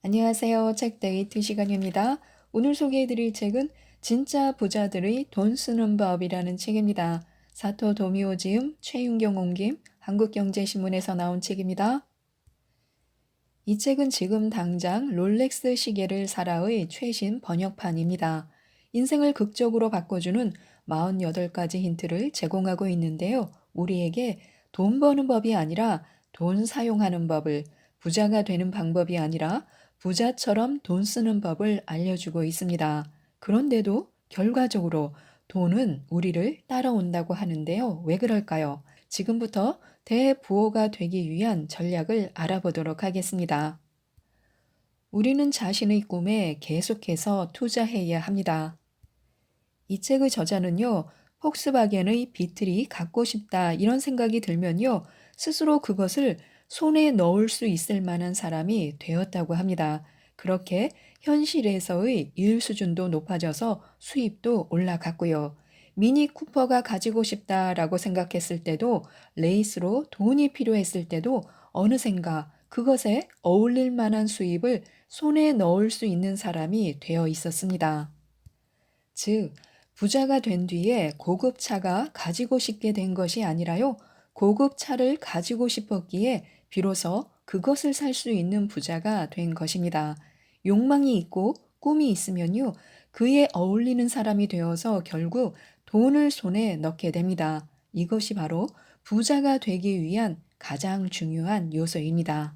안녕하세요. 책데이트 시간입니다. 오늘 소개해드릴 책은 진짜 부자들의 돈 쓰는 법이라는 책입니다. 사토 도미오 지음, 최윤경 옮김, 한국경제신문에서 나온 책입니다. 이 책은 지금 당장 롤렉스 시계를 사라의 최신 번역판입니다. 인생을 극적으로 바꿔주는 48가지 힌트를 제공하고 있는데요. 우리에게 돈 버는 법이 아니라 돈 사용하는 법을, 부자가 되는 방법이 아니라 부자처럼 돈 쓰는 법을 알려주고 있습니다. 그런데도 결과적으로 돈은 우리를 따라온다고 하는데요. 왜 그럴까요? 지금부터 대부호가 되기 위한 전략을 알아보도록 하겠습니다. 우리는 자신의 꿈에 계속해서 투자해야 합니다. 이 책의 저자는요, 폭스바겐의 비틀이 갖고 싶다 이런 생각이 들면요, 스스로 그것을 손에 넣을 수 있을 만한 사람이 되었다고 합니다. 그렇게 현실에서의 일 수준도 높아져서 수입도 올라갔고요. 미니 쿠퍼가 가지고 싶다라고 생각했을 때도 레이스로 돈이 필요했을 때도 어느샌가 그것에 어울릴 만한 수입을 손에 넣을 수 있는 사람이 되어 있었습니다. 즉, 부자가 된 뒤에 고급 차가 가지고 싶게 된 것이 아니라요. 고급 차를 가지고 싶었기에 비로소 그것을 살 수 있는 부자가 된 것입니다. 욕망이 있고 꿈이 있으면요. 그에 어울리는 사람이 되어서 결국 돈을 손에 넣게 됩니다. 이것이 바로 부자가 되기 위한 가장 중요한 요소입니다.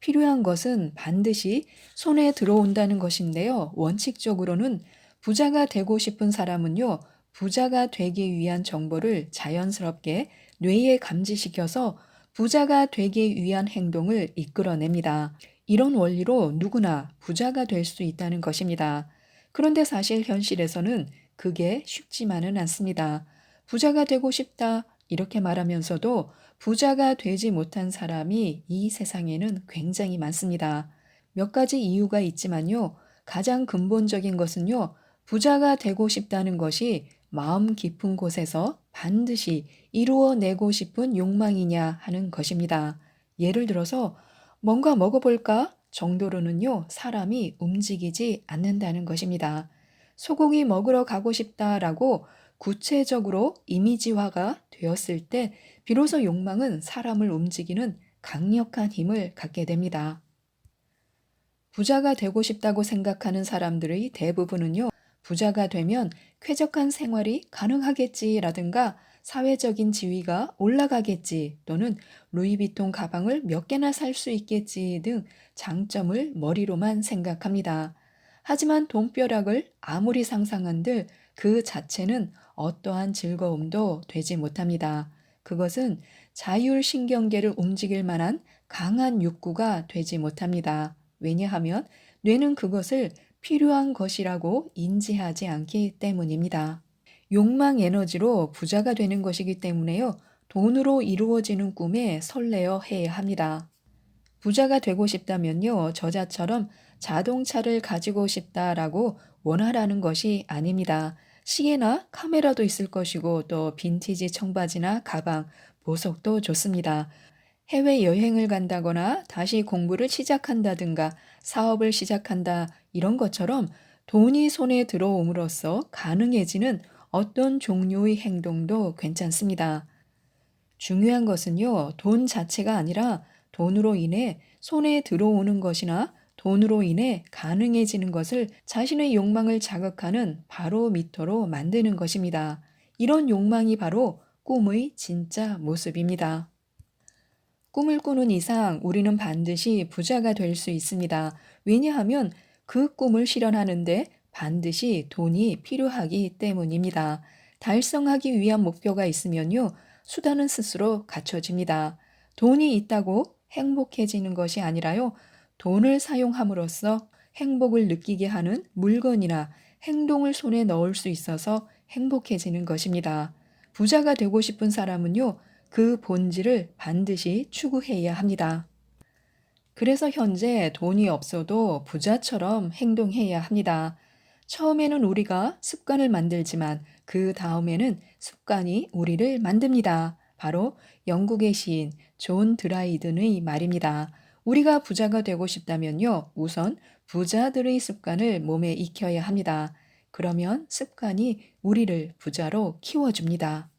필요한 것은 반드시 손에 들어온다는 것인데요. 원칙적으로는 부자가 되고 싶은 사람은요, 부자가 되기 위한 정보를 자연스럽게 뇌에 감지시켜서 부자가 되기 위한 행동을 이끌어냅니다. 이런 원리로 누구나 부자가 될 수 있다는 것입니다. 그런데 사실 현실에서는 그게 쉽지만은 않습니다. 부자가 되고 싶다 이렇게 말하면서도 부자가 되지 못한 사람이 이 세상에는 굉장히 많습니다. 몇 가지 이유가 있지만요. 가장 근본적인 것은요. 부자가 되고 싶다는 것이 마음 깊은 곳에서 반드시 이루어내고 싶은 욕망이냐 하는 것입니다. 예를 들어서 뭔가 먹어볼까 정도로는요, 사람이 움직이지 않는다는 것입니다. 소고기 먹으러 가고 싶다라고 구체적으로 이미지화가 되었을 때 비로소 욕망은 사람을 움직이는 강력한 힘을 갖게 됩니다. 부자가 되고 싶다고 생각하는 사람들의 대부분은요, 부자가 되면 쾌적한 생활이 가능하겠지라든가 사회적인 지위가 올라가겠지 또는 루이비통 가방을 몇 개나 살 수 있겠지 등 장점을 머리로만 생각합니다. 하지만 돈벼락을 아무리 상상한들 그 자체는 어떠한 즐거움도 되지 못합니다. 그것은 자율신경계를 움직일 만한 강한 욕구가 되지 못합니다. 왜냐하면 뇌는 그것을 필요한 것이라고 인지하지 않기 때문입니다. 욕망 에너지로 부자가 되는 것이기 때문에요. 돈으로 이루어지는 꿈에 설레어 해야 합니다. 부자가 되고 싶다면요. 저자처럼 자동차를 가지고 싶다라고 원하라는 것이 아닙니다. 시계나 카메라도 있을 것이고 또 빈티지 청바지나 가방, 보석도 좋습니다. 해외 여행을 간다거나 다시 공부를 시작한다든가 사업을 시작한다 이런 것처럼 돈이 손에 들어옴으로써 가능해지는 어떤 종류의 행동도 괜찮습니다. 중요한 것은요, 돈 자체가 아니라 돈으로 인해 손에 들어오는 것이나 돈으로 인해 가능해지는 것을 자신의 욕망을 자극하는 바로 미터로 만드는 것입니다. 이런 욕망이 바로 꿈의 진짜 모습입니다. 꿈을 꾸는 이상 우리는 반드시 부자가 될 수 있습니다. 왜냐하면 그 꿈을 실현하는데 반드시 돈이 필요하기 때문입니다. 달성하기 위한 목표가 있으면요, 수단은 스스로 갖춰집니다. 돈이 있다고 행복해지는 것이 아니라요, 돈을 사용함으로써 행복을 느끼게 하는 물건이나 행동을 손에 넣을 수 있어서 행복해지는 것입니다. 부자가 되고 싶은 사람은요, 그 본질을 반드시 추구해야 합니다. 그래서 현재 돈이 없어도 부자처럼 행동해야 합니다. 처음에는 우리가 습관을 만들지만 그 다음에는 습관이 우리를 만듭니다. 바로 영국의 시인 존 드라이든의 말입니다. 우리가 부자가 되고 싶다면요. 우선 부자들의 습관을 몸에 익혀야 합니다. 그러면 습관이 우리를 부자로 키워줍니다.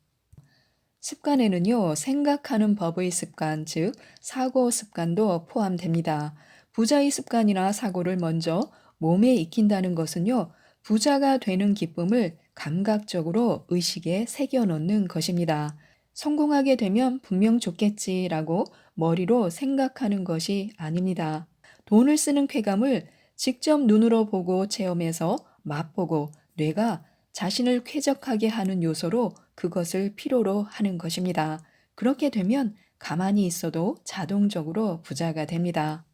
습관에는요, 생각하는 법의 습관, 즉, 사고 습관도 포함됩니다. 부자의 습관이나 사고를 먼저 몸에 익힌다는 것은요, 부자가 되는 기쁨을 감각적으로 의식에 새겨 넣는 것입니다. 성공하게 되면 분명 좋겠지라고 머리로 생각하는 것이 아닙니다. 돈을 쓰는 쾌감을 직접 눈으로 보고 체험해서 맛보고 뇌가 자신을 쾌적하게 하는 요소로 그것을 필요로 하는 것입니다. 그렇게 되면 가만히 있어도 자동적으로 부자가 됩니다.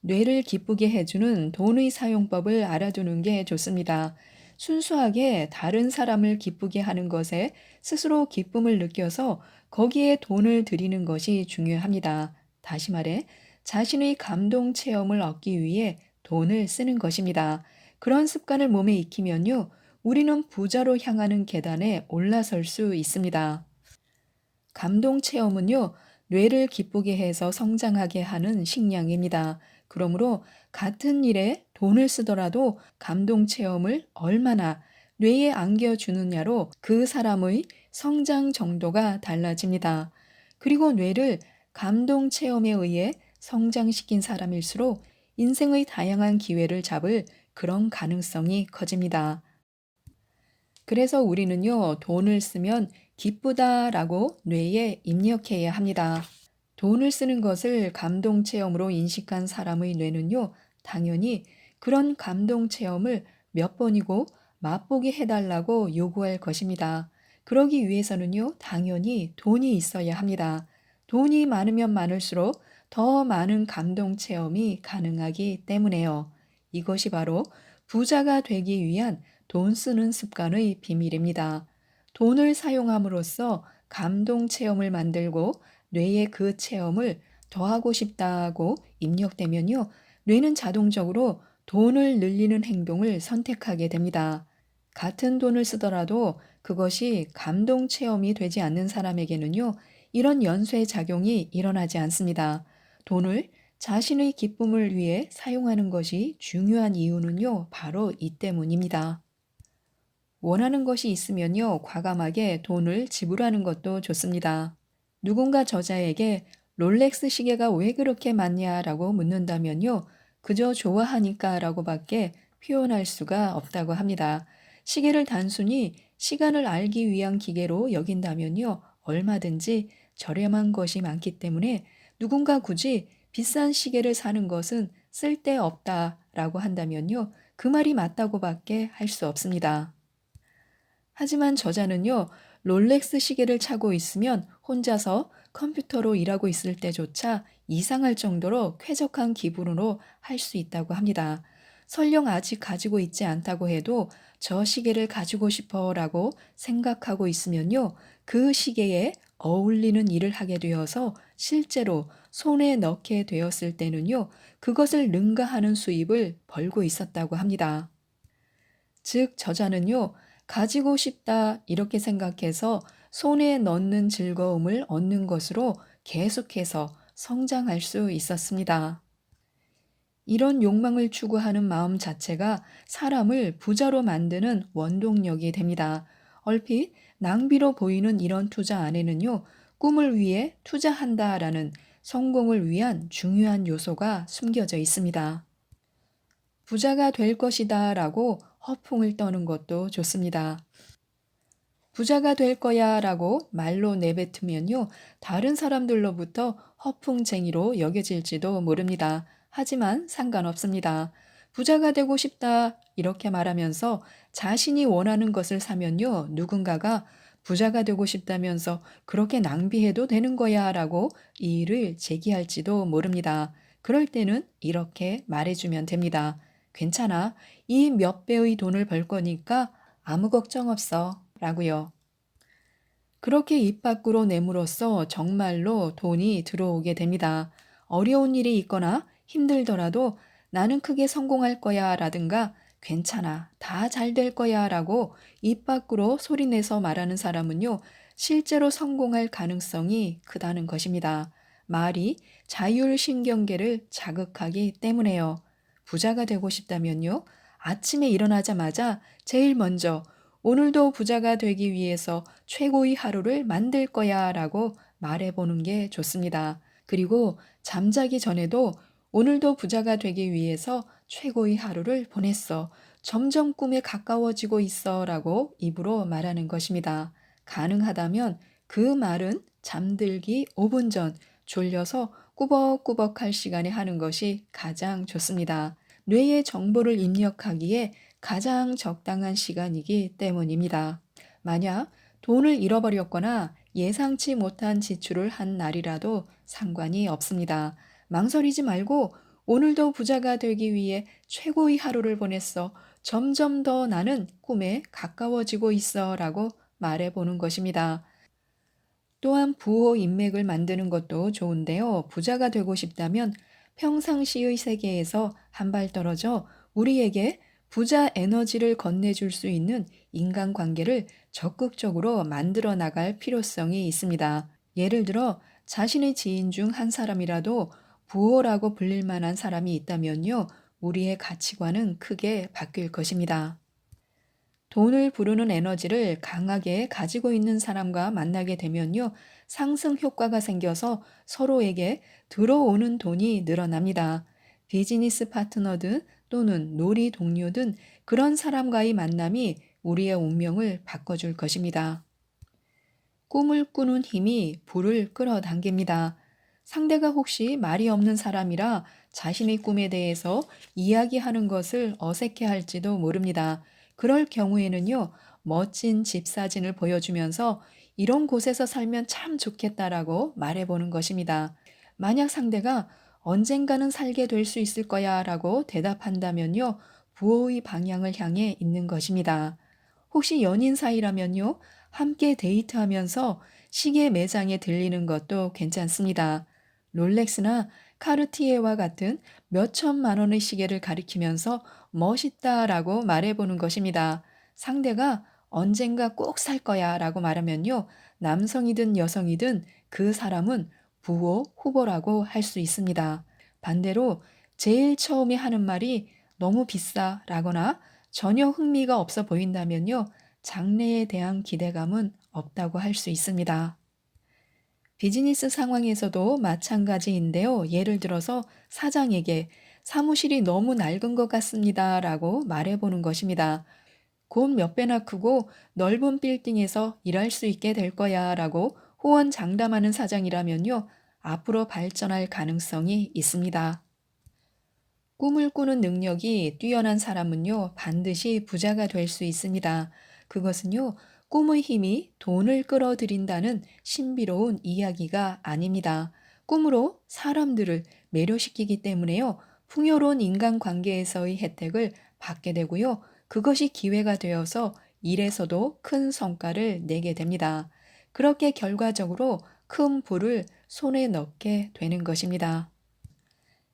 뇌를 기쁘게 해주는 돈의 사용법을 알아두는 게 좋습니다. 순수하게 다른 사람을 기쁘게 하는 것에 스스로 기쁨을 느껴서 거기에 돈을 들이는 것이 중요합니다. 다시 말해, 자신의 감동 체험을 얻기 위해 돈을 쓰는 것입니다. 그런 습관을 몸에 익히면요, 우리는 부자로 향하는 계단에 올라설 수 있습니다. 감동 체험은요, 뇌를 기쁘게 해서 성장하게 하는 식량입니다. 그러므로 같은 일에 돈을 쓰더라도 감동 체험을 얼마나 뇌에 안겨주느냐로 그 사람의 성장 정도가 달라집니다. 그리고 뇌를 감동 체험에 의해 성장시킨 사람일수록 인생의 다양한 기회를 잡을 그런 가능성이 커집니다. 그래서 우리는요, 돈을 쓰면 기쁘다라고 뇌에 입력해야 합니다. 돈을 쓰는 것을 감동 체험으로 인식한 사람의 뇌는요, 당연히 그런 감동 체험을 몇 번이고 맛보게 해달라고 요구할 것입니다. 그러기 위해서는요, 당연히 돈이 있어야 합니다. 돈이 많으면 많을수록 더 많은 감동 체험이 가능하기 때문에요. 이것이 바로 부자가 되기 위한 돈 쓰는 습관의 비밀입니다. 돈을 사용함으로써 감동 체험을 만들고 뇌에 그 체험을 더하고 싶다고 입력되면요. 뇌는 자동적으로 돈을 늘리는 행동을 선택하게 됩니다. 같은 돈을 쓰더라도 그것이 감동 체험이 되지 않는 사람에게는요. 이런 연쇄 작용이 일어나지 않습니다. 돈을 자신의 기쁨을 위해 사용하는 것이 중요한 이유는요. 바로 이 때문입니다. 원하는 것이 있으면요. 과감하게 돈을 지불하는 것도 좋습니다. 누군가 저자에게 롤렉스 시계가 왜 그렇게 많냐라고 묻는다면요. 그저 좋아하니까 라고 밖에 표현할 수가 없다고 합니다. 시계를 단순히 시간을 알기 위한 기계로 여긴다면요. 얼마든지 저렴한 것이 많기 때문에 누군가 굳이 비싼 시계를 사는 것은 쓸데없다 라고 한다면요. 그 말이 맞다고 밖에 할 수 없습니다. 하지만 저자는요, 롤렉스 시계를 차고 있으면 혼자서 컴퓨터로 일하고 있을 때조차 이상할 정도로 쾌적한 기분으로 할 수 있다고 합니다. 설령 아직 가지고 있지 않다고 해도 저 시계를 가지고 싶어 라고 생각하고 있으면요. 그 시계에 어울리는 일을 하게 되어서 실제로 손에 넣게 되었을 때는요. 그것을 능가하는 수입을 벌고 있었다고 합니다. 즉, 저자는요. 가지고 싶다 이렇게 생각해서 손에 넣는 즐거움을 얻는 것으로 계속해서 성장할 수 있었습니다. 이런 욕망을 추구하는 마음 자체가 사람을 부자로 만드는 원동력이 됩니다. 얼핏 낭비로 보이는 이런 투자 안에는요, 꿈을 위해 투자한다라는 성공을 위한 중요한 요소가 숨겨져 있습니다. 부자가 될 것이다 라고 허풍을 떠는 것도 좋습니다. 부자가 될 거야 라고 말로 내뱉으면요. 다른 사람들로부터 허풍쟁이로 여겨질지도 모릅니다. 하지만 상관없습니다. 부자가 되고 싶다 이렇게 말하면서 자신이 원하는 것을 사면요. 누군가가 부자가 되고 싶다면서 그렇게 낭비해도 되는 거야 라고 이의를 제기할지도 모릅니다. 그럴 때는 이렇게 말해주면 됩니다. 괜찮아. 이 몇 배의 돈을 벌 거니까 아무 걱정 없어. 라고요. 그렇게 입 밖으로 내므로써 정말로 돈이 들어오게 됩니다. 어려운 일이 있거나 힘들더라도 나는 크게 성공할 거야 라든가 괜찮아. 다 잘 될 거야 라고 입 밖으로 소리내서 말하는 사람은요, 실제로 성공할 가능성이 크다는 것입니다. 말이 자율신경계를 자극하기 때문에요. 부자가 되고 싶다면요. 아침에 일어나자마자 제일 먼저 오늘도 부자가 되기 위해서 최고의 하루를 만들 거야 라고 말해보는 게 좋습니다. 그리고 잠자기 전에도 오늘도 부자가 되기 위해서 최고의 하루를 보냈어. 점점 꿈에 가까워지고 있어 라고 입으로 말하는 것입니다. 가능하다면 그 말은 잠들기 5분 전 졸려서 꾸벅꾸벅 할 시간에 하는 것이 가장 좋습니다. 뇌에 정보를 입력하기에 가장 적당한 시간이기 때문입니다. 만약 돈을 잃어버렸거나 예상치 못한 지출을 한 날이라도 상관이 없습니다. 망설이지 말고 오늘도 부자가 되기 위해 최고의 하루를 보냈어. 점점 더 나는 꿈에 가까워지고 있어 라고 말해보는 것입니다. 또한 부호 인맥을 만드는 것도 좋은데요. 부자가 되고 싶다면 평상시의 세계에서 한 발 떨어져 우리에게 부자 에너지를 건네줄 수 있는 인간관계를 적극적으로 만들어 나갈 필요성이 있습니다. 예를 들어 자신의 지인 중 한 사람이라도 부호라고 불릴 만한 사람이 있다면요. 우리의 가치관은 크게 바뀔 것입니다. 돈을 부르는 에너지를 강하게 가지고 있는 사람과 만나게 되면요. 상승 효과가 생겨서 서로에게 들어오는 돈이 늘어납니다. 비즈니스 파트너든 또는 놀이 동료든 그런 사람과의 만남이 우리의 운명을 바꿔줄 것입니다. 꿈을 꾸는 힘이 불을 끌어당깁니다. 상대가 혹시 말이 없는 사람이라 자신의 꿈에 대해서 이야기하는 것을 어색해 할지도 모릅니다. 그럴 경우에는요, 멋진 집 사진을 보여주면서 이런 곳에서 살면 참 좋겠다라고 말해보는 것입니다. 만약 상대가 언젠가는 살게 될 수 있을 거야 라고 대답한다면요, 부호의 방향을 향해 있는 것입니다. 혹시 연인 사이라면요, 함께 데이트하면서 시계 매장에 들리는 것도 괜찮습니다. 롤렉스나 카르티에와 같은 몇 천만 원의 시계를 가리키면서 멋있다라고 말해보는 것입니다. 상대가 언젠가 꼭 살 거야 라고 말하면요. 남성이든 여성이든 그 사람은 부호 후보라고 할 수 있습니다. 반대로 제일 처음에 하는 말이 너무 비싸 라거나 전혀 흥미가 없어 보인다면요. 장래에 대한 기대감은 없다고 할 수 있습니다. 비즈니스 상황에서도 마찬가지인데요. 예를 들어서 사장에게 사무실이 너무 낡은 것 같습니다. 라고 말해보는 것입니다. 곧 몇 배나 크고 넓은 빌딩에서 일할 수 있게 될 거야. 라고 호언 장담하는 사장이라면요. 앞으로 발전할 가능성이 있습니다. 꿈을 꾸는 능력이 뛰어난 사람은요, 반드시 부자가 될 수 있습니다. 그것은요, 꿈의 힘이 돈을 끌어들인다는 신비로운 이야기가 아닙니다. 꿈으로 사람들을 매료시키기 때문에요. 풍요로운 인간관계에서의 혜택을 받게 되고요. 그것이 기회가 되어서 일에서도 큰 성과를 내게 됩니다. 그렇게 결과적으로 큰 부를 손에 넣게 되는 것입니다.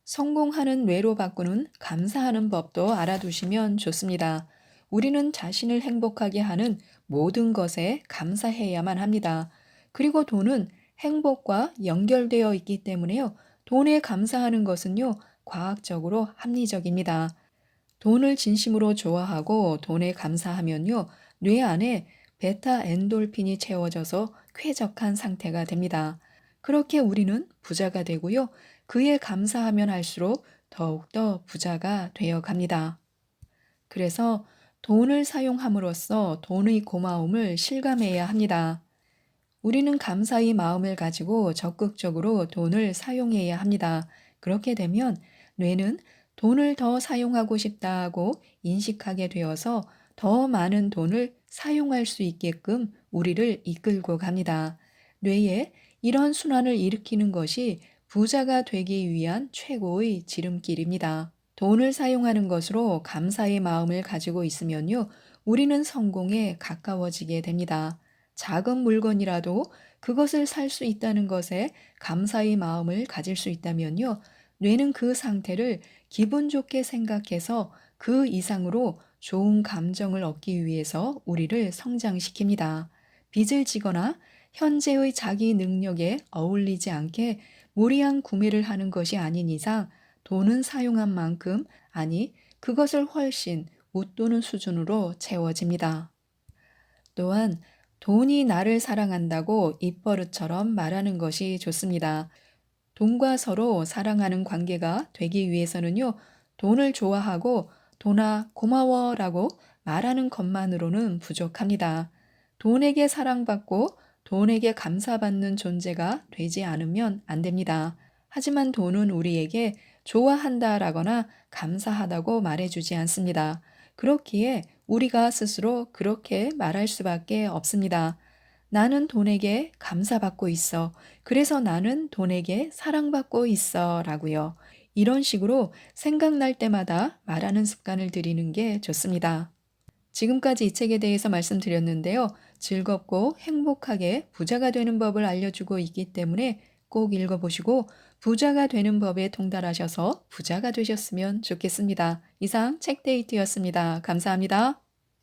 성공하는 뇌로 바꾸는 감사하는 법도 알아두시면 좋습니다. 우리는 자신을 행복하게 하는 모든 것에 감사해야만 합니다. 그리고 돈은 행복과 연결되어 있기 때문에요. 돈에 감사하는 것은요, 과학적으로 합리적입니다. 돈을 진심으로 좋아하고 돈에 감사하면요, 뇌 안에 베타 엔돌핀이 채워져서 쾌적한 상태가 됩니다. 그렇게 우리는 부자가 되고요, 그에 감사하면 할수록 더욱더 부자가 되어 갑니다. 그래서 돈을 사용함으로써 돈의 고마움을 실감해야 합니다. 우리는 감사의 마음을 가지고 적극적으로 돈을 사용해야 합니다. 그렇게 되면 뇌는 돈을 더 사용하고 싶다고 인식하게 되어서 더 많은 돈을 사용할 수 있게끔 우리를 이끌고 갑니다. 뇌에 이런 순환을 일으키는 것이 부자가 되기 위한 최고의 지름길입니다. 돈을 사용하는 것으로 감사의 마음을 가지고 있으면요, 우리는 성공에 가까워지게 됩니다. 작은 물건이라도 그것을 살 수 있다는 것에 감사의 마음을 가질 수 있다면요, 뇌는 그 상태를 기분 좋게 생각해서 그 이상으로 좋은 감정을 얻기 위해서 우리를 성장시킵니다. 빚을 지거나 현재의 자기 능력에 어울리지 않게 무리한 구매를 하는 것이 아닌 이상 돈은 사용한 만큼, 아니, 그것을 훨씬 웃도는 수준으로 채워집니다. 또한 돈이 나를 사랑한다고 입버릇처럼 말하는 것이 좋습니다. 돈과 서로 사랑하는 관계가 되기 위해서는요, 돈을 좋아하고 돈아 고마워 라고 말하는 것만으로는 부족합니다. 돈에게 사랑받고 돈에게 감사받는 존재가 되지 않으면 안 됩니다. 하지만 돈은 우리에게 좋아한다 라거나 감사하다고 말해주지 않습니다. 그렇기에 우리가 스스로 그렇게 말할 수밖에 없습니다. 나는 돈에게 감사받고 있어. 그래서 나는 돈에게 사랑받고 있어. 라고요. 이런 식으로 생각날 때마다 말하는 습관을 들이는 게 좋습니다. 지금까지 이 책에 대해서 말씀드렸는데요. 즐겁고 행복하게 부자가 되는 법을 알려주고 있기 때문에 꼭 읽어보시고 부자가 되는 법에 통달하셔서 부자가 되셨으면 좋겠습니다. 이상 책데이트였습니다. 감사합니다.